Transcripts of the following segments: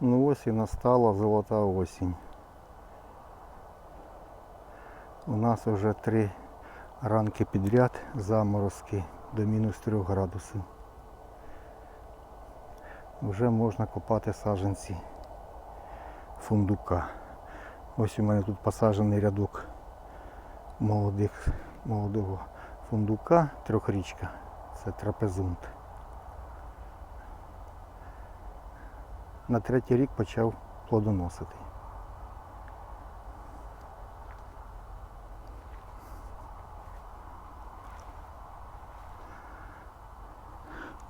Ну ось і настала золота осінь. У нас вже три ранки підряд заморозки до мінус 3 градусів. Вже можна копати саджанці фундука. Ось у мене тут посаджений рядок молодих, молодого фундука, трьохрічка. Це трапезунт. На третій рік почав плодоносити.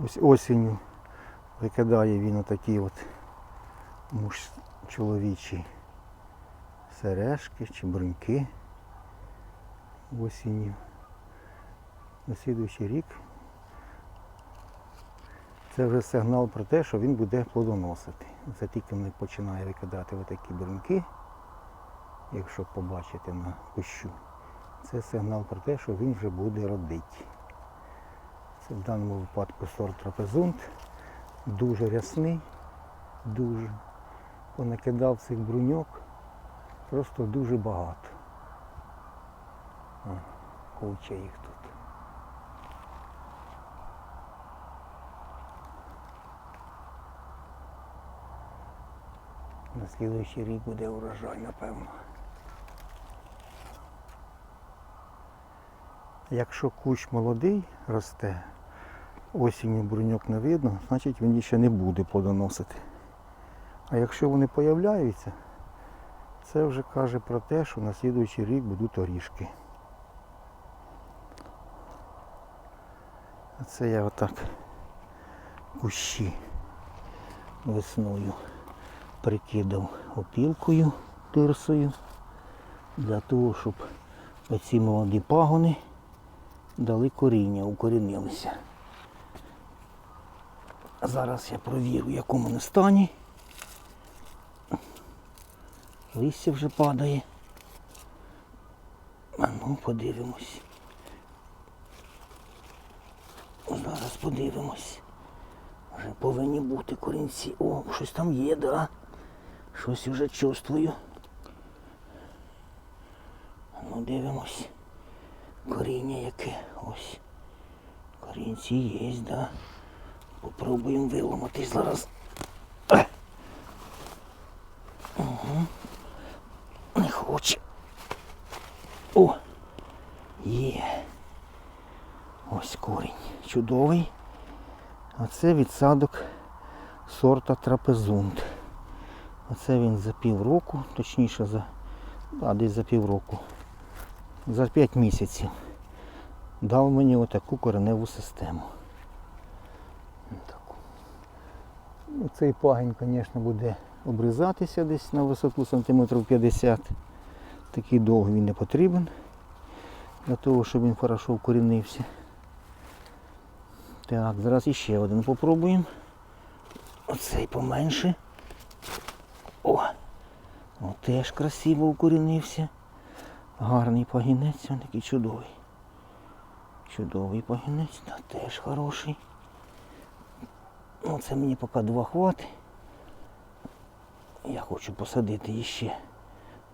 Ось осінню викидає він отакі от муж чоловічі сережки чи бруньки осінню. На слідуючий рік це вже сигнал про те, що він буде плодоносити. Це тільки він починає викидати отакі бруньки, якщо побачите на кущу, це сигнал про те, що він вже буде родити. Це в даному випадку сорт трапезунт, дуже рясний, дуже. Понакидав цих бруньок просто дуже багато. Куча їх тут. На слідуючий рік буде урожай, напевно. Якщо кущ молодий росте, осінню бруньок не видно, значить він ще не буде плодоносити. А якщо вони появляються, це вже каже про те, що на слідуючий рік будуть орішки. Це я отак кущі весною прикидав опілкою тирсою для того, щоб оці молоді пагони дали коріння, укорінилися. Зараз я провірю, в якому вони стані. Листя вже падає. А ну, подивимось. Зараз подивимось. Вже повинні бути корінці. О, щось там є, да. Щось вже чувствую. Ну, дивимось. Коріння яке. Ось. Корінці є, да. Попробуємо виламати зараз. Угу. Не хоче. О! Є. Ось корінь. Чудовий. А це відсадок сорта трапезунт. Оце він за півроку, точніше за а, десь за півроку. За 5 місяців дав мені отаку кореневу систему. Ну, Цей пагінь, звісно, буде обрізатися десь на висоту сантиметрів 50. Такий довгий він не потрібен для того, щоб він хорошо вкорінився. Так, зараз іще один попробуємо. Оцей поменше. О! О, теж красиво укорінився. Гарний пагінець, він такий чудовий. Чудовий пагінець, та теж хороший. Ну, це мені поки два хватить. Я хочу посадити іще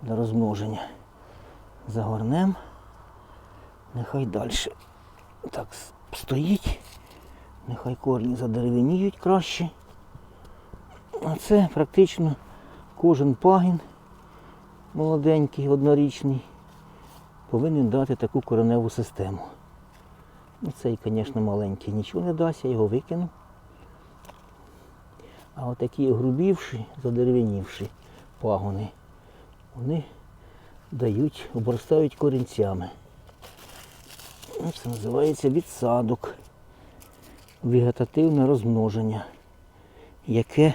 для розмноження. Загорнем. Нехай далі так стоїть. Нехай корні задеревеніють краще. А це практично кожен пагін молоденький, однорічний, повинен дати таку кореневу систему. Ну, Цей, звісно, маленький нічого не дасть, я його викину. А отакі грубівші, задеревенівші пагони, вони дають, обростають корінцями. Ну, Це називається відсадок, вегетативне розмноження, яке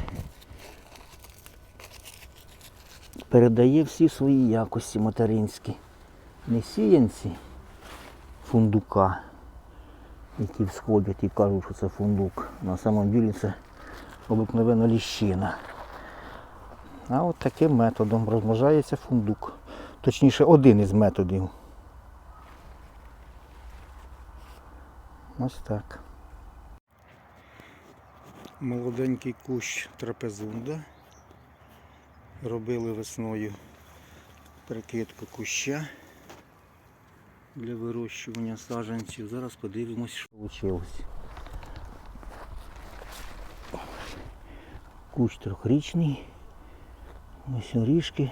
передає всі свої якості материнські. Не сіянці фундука, які всходять і кажуть, що це фундук. На самом ділі це обикновена ліщина. А от таким методом розмножається фундук. Точніше, один із методів. Ось так. Молоденький кущ трапезунда робили весною прикидку куща для вирощування саджанців. Зараз подивимось, що вийшло. Кущ трьохрічний. Ось орішки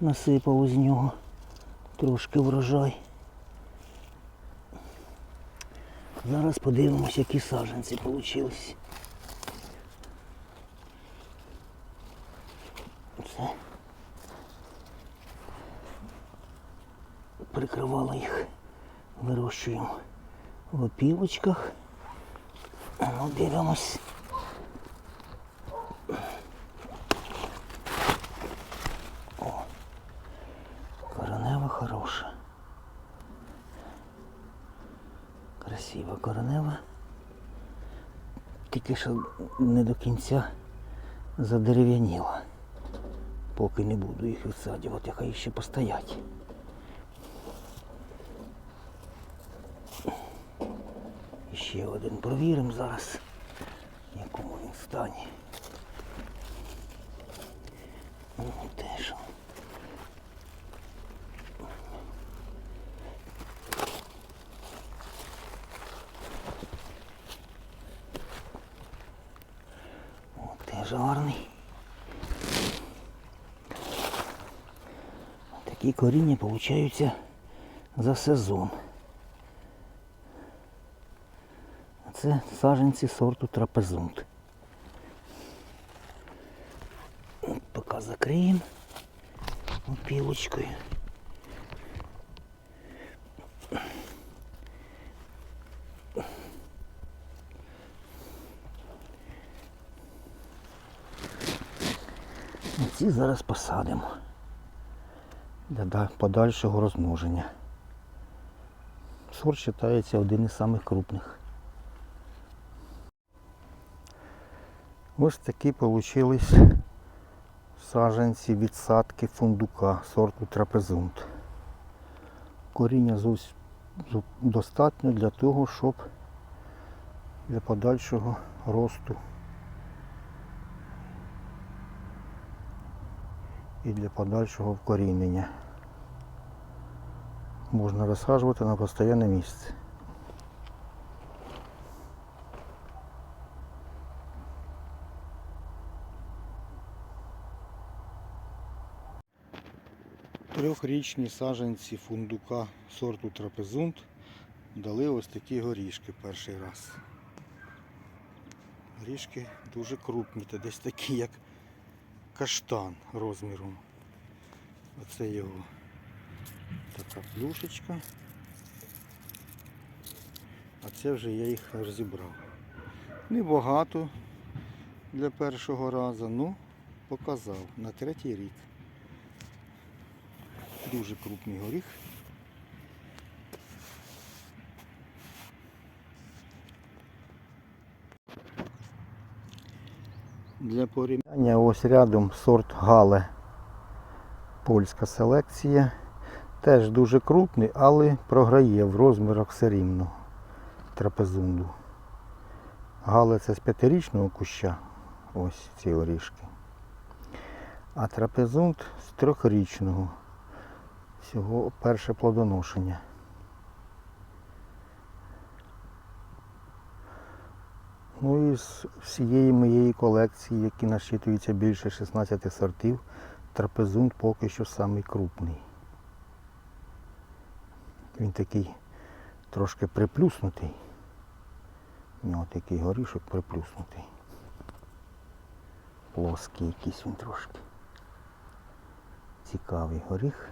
насипало з нього. Трошки врожай. Зараз подивимось, які саджанці вийшли. Прикривало їх. Вирощуємо в опілочках. Ну, дивимось. О, коренева хороша. Красива коренева. Тільки що не до кінця задерев'яніла. Поки не буду їх відсаджувати, хай ще постоять. Ще один провіримо зараз, в якому він стані. Ну, теж. Теж гарний. Такі коріння получаються за сезон. А це саджанці сорту трапезунт. Поки закриємо опілочкою. Ці зараз посадимо для подальшого розмноження. Сорт вважається один із самих крупних. Ось такі вийшли саджанці відсадки фундука сорту трапезунт. Коріння достатньо для того, щоб для подальшого росту і для подальшого вкорінення. Можна розсаджувати на постійне місце. Трьохрічні саджанці фундука сорту трапезунт дали ось такі горішки перший раз. Горішки дуже крупні, та десь такі, як каштан розміром. Оце його така плюшечка. А це вже я їх розібрав. Небагато для першого разу, ну показав на третій рік. Дуже крупний горіх. Для порівняння ось рядом сорт Гале. Польська селекція. Теж дуже крупний, але програє в розмірах все рівно трапезунду. Гале це з п'ятирічного куща. Ось ці орішки. А трапезунд з трьохрічного. Всього перше плодоношення. Ну і з всієї моєї колекції, які насчитуються більше 16 сортів, трапезунд поки що самий крупний. Він такий трошки приплюснутий. У нього такий горішок приплюснутий. Плоский якийсь він трошки. Цікавий горіх.